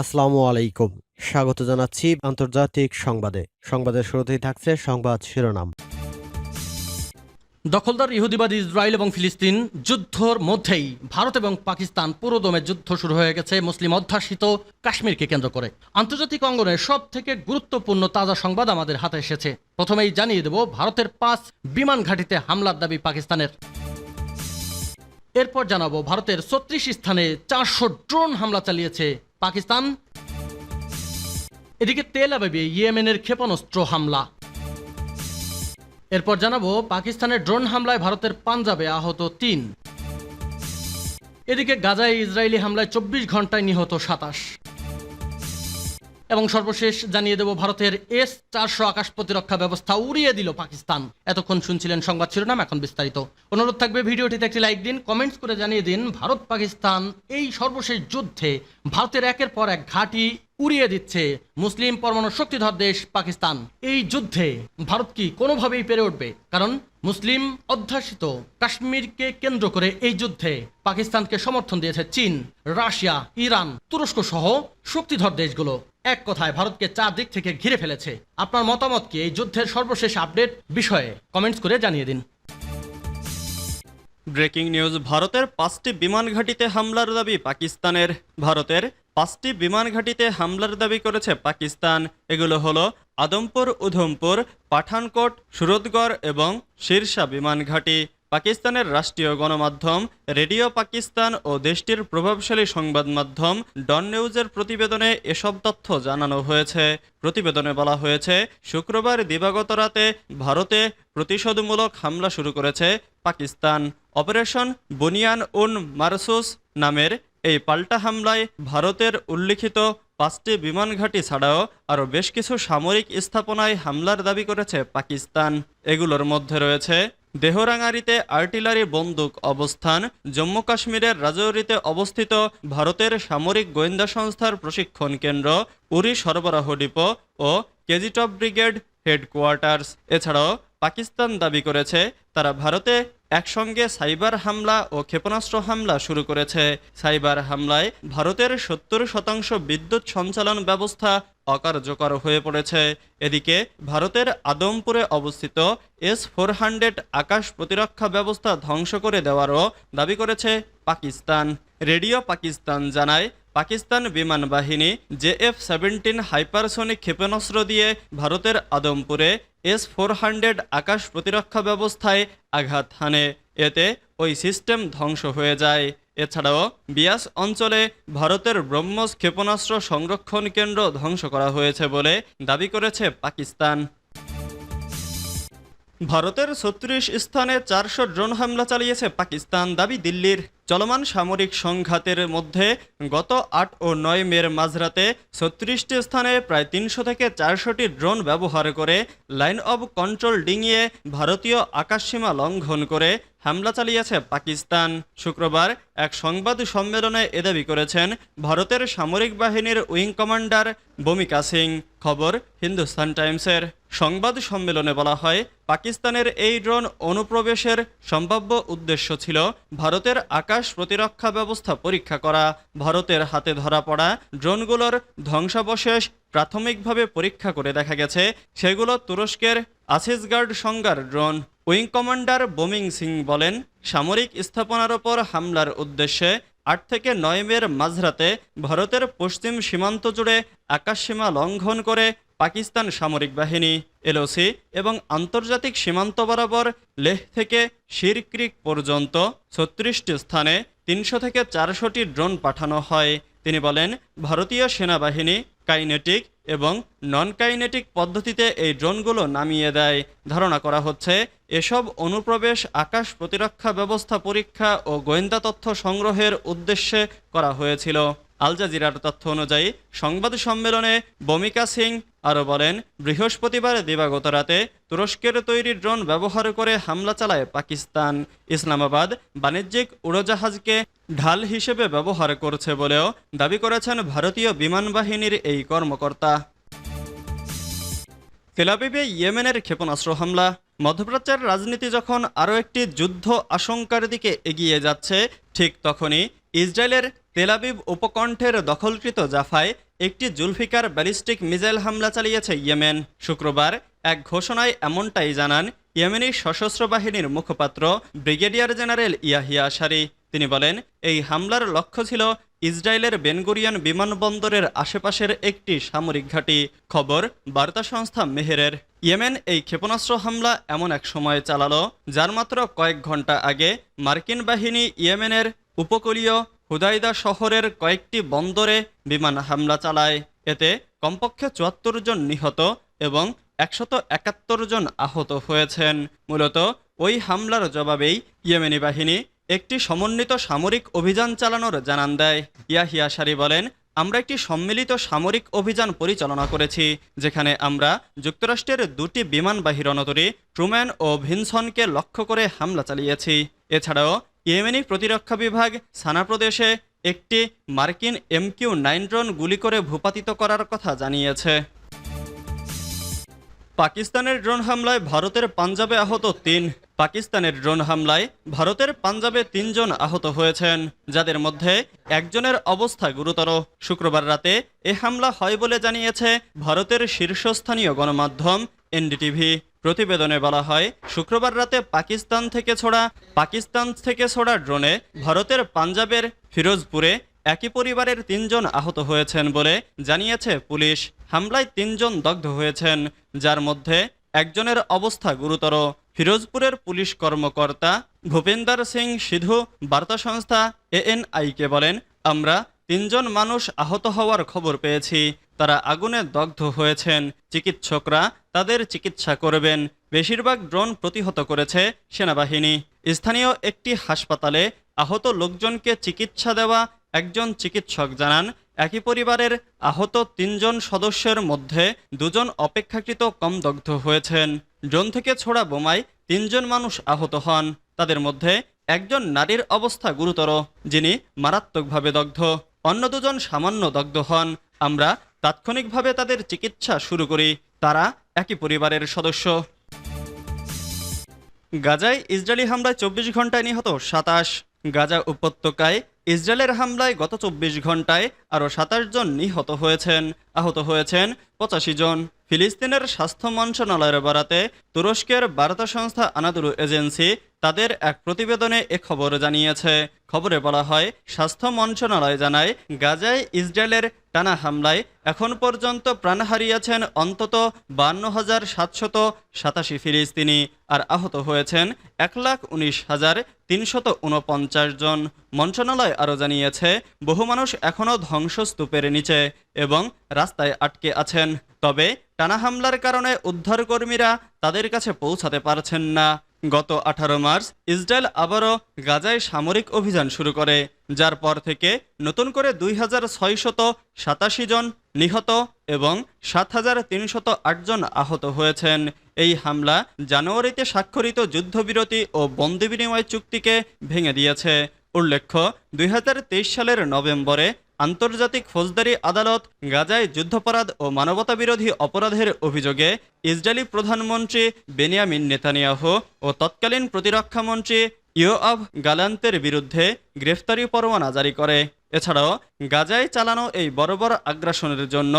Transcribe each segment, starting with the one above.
আসসালামু আলাইকুম। স্বাগত জানাচ্ছি আন্তর্জাতিক সংবাদে। সংবাদের শুরুতেই থাকছে সংবাদ শিরোনাম। দখলদার ইহুদিবাদী ইসরায়েল এবং ফিলিস্তিন যুদ্ধর মধ্যেই ভারত এবং পাকিস্তান পুরোদমে যুদ্ধ শুরু হয়ে গেছে মুসলিম অধ্যাসিত কাশ্মীরকে কেন্দ্র করে। আন্তর্জাতিক অঙ্গনে সব থেকে গুরুত্বপূর্ণ তাজা সংবাদ আমাদের হাতে এসেছে। প্রথমেই জানিয়ে দেব, ভারতের পাঁচ বিমান ঘাঁটিতে হামলার দাবি পাকিস্তানের। এরপর জানাব, ভারতের ছত্রিশ স্থানে চারশো ড্রোন হামলা চালিয়েছে পাকিস্তান। এদিকে তেল আবেবে ইয়েমেনের ক্ষেপণাস্ত্র হামলা। এরপর জানাব, পাকিস্তানের ড্রোন হামলায় ভারতের পাঞ্জাবে আহত তিন। এদিকে গাজায় ইসরায়েলি হামলায় চব্বিশ ঘন্টায় নিহত সাতাশ। এবং সর্বশেষ জানিয়ে দেব, ভারতের এস চারশো আকাশ প্রতিরক্ষা ব্যবস্থা উড়িয়ে দিল পাকিস্তান। এতক্ষণ শুনছিলেন সংবাদ শিরোনাম, এখন বিস্তারিত। অনুরোধ থাকবে, ভিডিওটিতে একটি লাইক দিন কমেন্টস করে জানিয়ে দিন ভারত পাকিস্তান এই সর্বশেষ যুদ্ধে ভারতের একের পর এক ঘাঁটি উড়িয়ে দিচ্ছে মুসলিম পরমাণু শক্তিধর দেশ পাকিস্তান। এই যুদ্ধে ভারত কি কোনোভাবেই পেরে উঠবে? কারণ মুসলিম অধ্যাসিত কাশ্মীরকে কেন্দ্র করে এই যুদ্ধে পাকিস্তানকে সমর্থন দিয়েছে চীন, রাশিয়া, ইরান, তুরস্ক সহ শক্তিধর দেশগুলো। এক কথায় ভারতকে চারদিক থেকে ঘিরে ফেলেছে। আপনার মতামত কি এই যুদ্ধের সর্বশেষ আপডেট বিষয়ে কমেন্টস করে জানিয়ে দিন। ব্রেকিং নিউজ, ভারতের পাঁচটি বিমান ঘাঁটিতে হামলার দাবি পাকিস্তানের। ভারতের পাঁচটি বিমান ঘাঁটিতে হামলার দাবি করেছে পাকিস্তান। এগুলো হলো আদমপুর, উধমপুর, পাঠানকোট, সুরতগড় এবং শীর্ষা বিমান ঘাঁটি। পাকিস্তানের রাষ্ট্রীয় গণমাধ্যম রেডিও পাকিস্তান ও দেশটির প্রভাবশালী সংবাদ মাধ্যম ডন নিউজের প্রতিবেদনে এসব তথ্য জানানো হয়েছে। প্রতিবেদনে বলা হয়েছে, শুক্রবার দিবাগত রাতে ভারতে প্রতিশোধমূলক হামলা শুরু করেছে পাকিস্তান। অপারেশন বুনিয়ান উন মারসুস নামের এই পাল্টা হামলায় ভারতের উল্লিখিত পাঁচটি বিমান ঘাঁটি ছাড়াও আরও বেশ কিছু সামরিক স্থাপনায় হামলার দাবি করেছে পাকিস্তান। এগুলোর মধ্যে রয়েছে দেহরাঙারিতে আর্টিলারি বন্দুক অবস্থান, জম্মু কাশ্মীরের রাজৌরিতে অবস্থিত ভারতের সামরিক গোয়েন্দা সংস্থার প্রশিক্ষণ কেন্দ্র উরি সরবরাহ ডিপো ও কেজিটপ ব্রিগেড হেডকোয়ার্টার্স। এছাড়াও পাকিস্তান দাবি করেছে, তারা ভারতে একসঙ্গে সাইবার হামলা ও ক্ষেপণাস্ত্র হামলা শুরু করেছে। সাইবার হামলায় ভারতের সত্তর শতাংশ বিদ্যুৎ সঞ্চালন ব্যবস্থা অকার্যকর হয়ে পড়েছে। এদিকে ভারতের আদমপুরে অবস্থিত এস ফোর হান্ড্রেড আকাশ প্রতিরক্ষা ব্যবস্থা ধ্বংস করে দেওয়ারও দাবি করেছে পাকিস্তান। রেডিও পাকিস্তান জানায়, পাকিস্তান বিমান বাহিনী জেএফ সেভেন্টিন হাইপারসনিক ক্ষেপণাস্ত্র দিয়ে ভারতের আদমপুরে এস ফোর হান্ড্রেড আকাশ প্রতিরক্ষা ব্যবস্থায় আঘাত হানে। এতে ওই সিস্টেম ধ্বংস হয়ে যায়। এছাড়াও বিয়াস অঞ্চলে ভারতের ব্রহ্মস ক্ষেপণাস্ত্র সংরক্ষণ কেন্দ্র ধ্বংস করা হয়েছে বলে দাবি করেছে পাকিস্তান। ভারতের ছত্রিশ স্থানে চারশো ড্রোন হামলা চালিয়েছে পাকিস্তান, দাবি দিল্লির। চলমান সামরিক সংঘাতের মধ্যে গত আট ও নয় মের মাঝরাতে ছত্রিশটি স্থানে প্রায় তিনশো থেকে চারশোটি ড্রোন ব্যবহার করে লাইন অব কন্ট্রোল ডিঙিয়ে ভারতীয় আকাশসীমা লঙ্ঘন করে হামলা চালিয়েছে পাকিস্তান। শুক্রবার এক সংবাদ সম্মেলনে এ দাবি করেছেন ভারতের সামরিক বাহিনীর উইং কমান্ডার বমিকা সিং। খবর হিন্দুস্তান টাইমসের। সংবাদ সম্মেলনে বলা হয়, পাকিস্তানের এই ড্রোন অনুপ্রবেশের সম্ভাব্য উদ্দেশ্য ছিল ভারতের আকাশ প্রতিরক্ষা ব্যবস্থা পরীক্ষা করা, ভারতের হাতে ধরা পড়া, ড্রোনগুলোর ধ্বংসাবশেষ প্রাথমিকভাবে পরীক্ষা করে দেখা গেছে। সেগুলো তুরস্কের আসিসগার্ড সংজ্ঞার ড্রোন। উইং কমান্ডার বোমিং সিং বলেন, সামরিক স্থাপনার ওপর হামলার উদ্দেশ্যে আট থেকে নয় মের মাঝরাতে ভারতের পশ্চিম সীমান্ত জুড়ে আকাশসীমা লঙ্ঘন করে পাকিস্তান সামরিক বাহিনী। এলওসি এবং আন্তর্জাতিক সীমান্ত বরাবর লেহ থেকে শিরক্রিক পর্যন্ত ছত্রিশটি স্থানে তিনশো থেকে চারশোটি ড্রোন পাঠানো হয়। তিনি বলেন, ভারতীয় সেনাবাহিনী কাইনেটিক এবং নন কাইনেটিক পদ্ধতিতে এই ড্রোনগুলো নামিয়ে দেয়। ধারণা করা হচ্ছে, এসব অনুপ্রবেশ আকাশ প্রতিরক্ষা ব্যবস্থা পরীক্ষা ও গোয়েন্দা তথ্য সংগ্রহের উদ্দেশ্যে করা হয়েছিল। আল জাজিরার তথ্য অনুযায়ী, সংবাদ সম্মেলনে বমিকা সিং আরও বলেন, বৃহস্পতিবার দিবাগত রাতে তুরস্কের তৈরি ড্রোন ব্যবহার করে হামলা চালায় পাকিস্তান। ইসলামাবাদ বাণিজ্যিক উড়োজাহাজকে ঢাল হিসেবে ব্যবহার করছে বলেও দাবি করেছেন ভারতীয় বিমান বাহিনীর এই কর্মকর্তা। তেলাবিবে ইয়েমেনের ক্ষেপণাস্ত্র হামলা। মধ্যপ্রাচ্যের রাজনীতি যখন আরও একটি যুদ্ধ আশঙ্কার দিকে এগিয়ে যাচ্ছে, ঠিক তখনই ইসরায়েলের তেলাবিব উপকণ্ঠের দখলকৃত জাফায় একটি জুলফিকার ব্যালিস্টিক মিসাইল হামলা চালিয়েছে ইয়েমেন। শুক্রবার এক ঘোষণায় এমনটাই জানান ইয়েমেনি সশস্ত্র বাহিনীর মুখপাত্র ব্রিগেডিয়ার জেনারেল ইয়াহিয়া আশারি। তিনি বলেন, এই হামলার লক্ষ্য ছিল ইসরায়েলের বেনগুরিয়ান বিমানবন্দরের আশেপাশের একটি সামরিক ঘাঁটি। খবর, বার্তা সংস্থা মেহেরের। ইয়েমেন এই ক্ষেপণাস্ত্র হামলা এমন এক সময় চালালো, যার মাত্র কয়েক ঘণ্টা আগে মার্কিন বাহিনী ইয়েমেনের উপকূলীয় হুদাইদা শহরের কয়েকটি বন্দরে বিমান হামলা চালায়। এতে কমপক্ষে চুয়াত্তর জন নিহত এবং একশত একাত্তর জন আহত হয়েছেন। মূলত ওই হামলার জবাবেই ইয়েমেনি বাহিনী একটি সমন্বিত সামরিক অভিযান চালানোর জানান দেয়। ইয়াহিয়া সারি বলেন, আমরা একটি সম্মিলিত সামরিক অভিযান পরিচালনা করেছি, যেখানে আমরা যুক্তরাষ্ট্রের দুটি বিমানবাহী রণতরী ট্রুম্যান ও ভিনসনকে লক্ষ্য করে হামলা চালিয়েছি। এছাড়াও ইয়েমেনি প্রতিরক্ষা বিভাগ সানা প্রদেশে একটি মার্কিন এমকিউ নাইন ড্রোন গুলি করে ভূপাতিত করার কথা জানিয়েছে। পাকিস্তানের ড্রোন হামলায় ভারতের পাঞ্জাবে আহত তিন। পাকিস্তানের ড্রোন হামলায় ভারতের পাঞ্জাবে তিনজন আহত হয়েছেন, যাদের মধ্যে একজনের অবস্থা গুরুতর। শুক্রবার রাতে এ হামলা হয় বলে জানিয়েছে ভারতের শীর্ষস্থানীয় গণমাধ্যম এনডিটিভি। প্রতিবেদনে বলা হয়, শুক্রবার রাতে পাকিস্তান থেকে ছোড়া পাকিস্তান থেকে ছোড়া ড্রোনে ভারতের পাঞ্জাবের ফিরোজপুরে একই পরিবারের তিনজন আহত হয়েছেন বলে জানিয়েছে পুলিশ। হামলায় তিনজন দগ্ধ হয়েছেন, যার মধ্যে একজনের অবস্থা গুরুতর। ফিরোজপুরের পুলিশ কর্মকর্তা ভূপেন্দার সিং সিধু বার্তা সংস্থা এএনআইকে বলেন, আমরা তিনজন মানুষ আহত হওয়ার খবর পেয়েছি। তারা আগুনে দগ্ধ হয়েছেন। চিকিৎসকরা তাদের চিকিৎসা করবেন। বেশিরভাগ ড্রোন প্রতিহত করেছে সেনাবাহিনী। স্থানীয় একটি হাসপাতালে আহত লোকজনকে চিকিৎসা দেওয়া একজন চিকিৎসক জানান, একই পরিবারের আহত তিনজন সদস্যের মধ্যে দুজন অপেক্ষাকৃত কম দগ্ধ হয়েছেন। ড্রোন থেকে ছোড়া বোমায় তিনজন মানুষ আহত হন। তাদের মধ্যে একজন নারীর অবস্থা গুরুতর, যিনি মারাত্মকভাবে দগ্ধ। অন্য দুজন সামান্য দগ্ধ হন। আমরা তাৎক্ষণিকভাবে তাদের চিকিৎসা শুরু করি। তারা একই পরিবারের সদস্য। গাজায় ইসরায়েলি হামলায় চব্বিশ ঘন্টায় নিহত সাতাশ। গাজা উপত্যকায় ইসরায়েলের হামলায় গত চব্বিশ ঘন্টায় আরও সাতাশ জন নিহত হয়েছেন, আহত হয়েছেন পঁচাশি জন। ফিলিস্তিনের স্বাস্থ্য মন্ত্রণালয়ের বরাতে তুরস্কের বার্তা সংস্থা আনাদুরু এজেন্সি তাদের এক প্রতিবেদনে এ খবর জানিয়েছে। খবরে বলা হয়, স্বাস্থ্য মন্ত্রণালয় জানায়, গাজায় ইসরায়েলের টানা হামলায় এখন পর্যন্ত প্রাণ হারিয়েছেন অন্তত বান্ন হাজার সাতশত সাতাশি ফিলিস্তিনি, আর আহত হয়েছেন এক লাখ উনিশ হাজার তিনশত উনপঞ্চাশ জন। মন্ত্রণালয় আরও জানিয়েছে, বহু মানুষ এখনও ধ্বংসস্তূপের নিচে এবং রাস্তায় আটকে আছেন। তবে টানা হামলার কারণে উদ্ধারকর্মীরা তাদের কাছে পৌঁছাতে পারছেন না। গত আঠারো মার্চ ইসরায়েল আবারও গাজায় সামরিক অভিযান শুরু করে, যার পর থেকে নতুন করে দুই হাজার ছয়শত সাতাশি জন নিহত এবং সাত হাজার তিনশত জন আহত হয়েছেন। এই হামলা জানুয়ারিতে স্বাক্ষরিত যুদ্ধবিরতি ও বন্দি বিনিময় চুক্তিকে ভেঙে দিয়েছে। উল্লেখ্য, দুই হাজার তেইশ সালের নভেম্বরে আন্তর্জাতিক ফৌজদারি আদালত গাজায় যুদ্ধাপরাধ ও মানবতাবিরোধী অপরাধের অভিযোগে ইসরায়েলি প্রধানমন্ত্রী বেনিয়ামিন নেতানিয়াহু ও তৎকালীন প্রতিরক্ষামন্ত্রী ইয়োআভ গালান্তের বিরুদ্ধে গ্রেফতারি পরোয়ানা জারি করে। এছাড়াও, গাজায় চালানো এই বড় আগ্রাসনের জন্য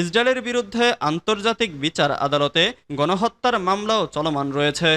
ইসরায়েলের বিরুদ্ধে আন্তর্জাতিক বিচার আদালতে গণহত্যার মামলাও চলমান রয়েছে।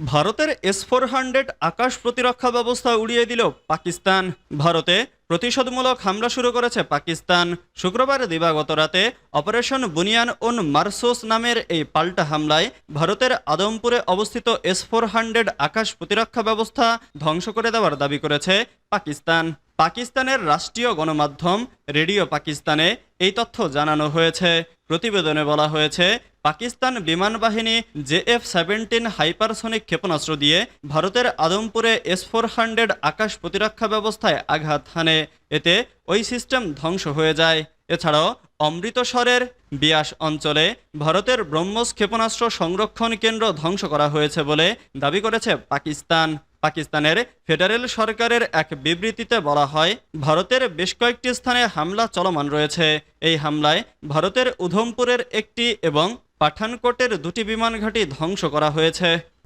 ভারতের এস ফোর হান্ড্রেড আকাশ প্রতিরক্ষা ব্যবস্থা উড়িয়ে দিল পাকিস্তান। ভারতে প্রতিশোধমূলক হামলা শুরু করেছে পাকিস্তান। শুক্রবার দিবাগত রাতে অপারেশন বুনিয়ান উন মার্সোস নামের এই পাল্টা হামলায় ভারতের আদমপুরে অবস্থিত এস ফোর হান্ড্রেড আকাশ প্রতিরক্ষা ব্যবস্থা ধ্বংস করে দেওয়ার দাবি করেছে পাকিস্তান। পাকিস্তানের রাষ্ট্রীয় গণমাধ্যম রেডিও পাকিস্তানে এই তথ্য জানানো হয়েছে। প্রতিবেদনে বলা হয়েছে, পাকিস্তান বিমান বাহিনী জেএফ সেভেন্টিন হাইপারসনিক ক্ষেপণাস্ত্র দিয়ে ভারতের আদমপুরে এস ফোর হান্ড্রেড আকাশ প্রতিরক্ষা ব্যবস্থায় আঘাত হানে। এতে ওই সিস্টেম ধ্বংস হয়ে যায়। এছাড়াও অমৃতসরের বিয়াস অঞ্চলে ভারতের ব্রহ্মস ক্ষেপণাস্ত্র সংরক্ষণ কেন্দ্র ধ্বংস করা হয়েছে বলে দাবি করেছে পাকিস্তান। পাকিস্তানের ফেডারেল সরকারের এক বিবৃতিতে বলা হয়, ভারতের বেশ কয়েকটি স্থানে হামলা চলমান রয়েছে। এই হামলায় ভারতের উধমপুরের একটি এবং পাঠানকোটের দুটি বিমান ঘাঁটি ধ্বংস করা হয়েছে।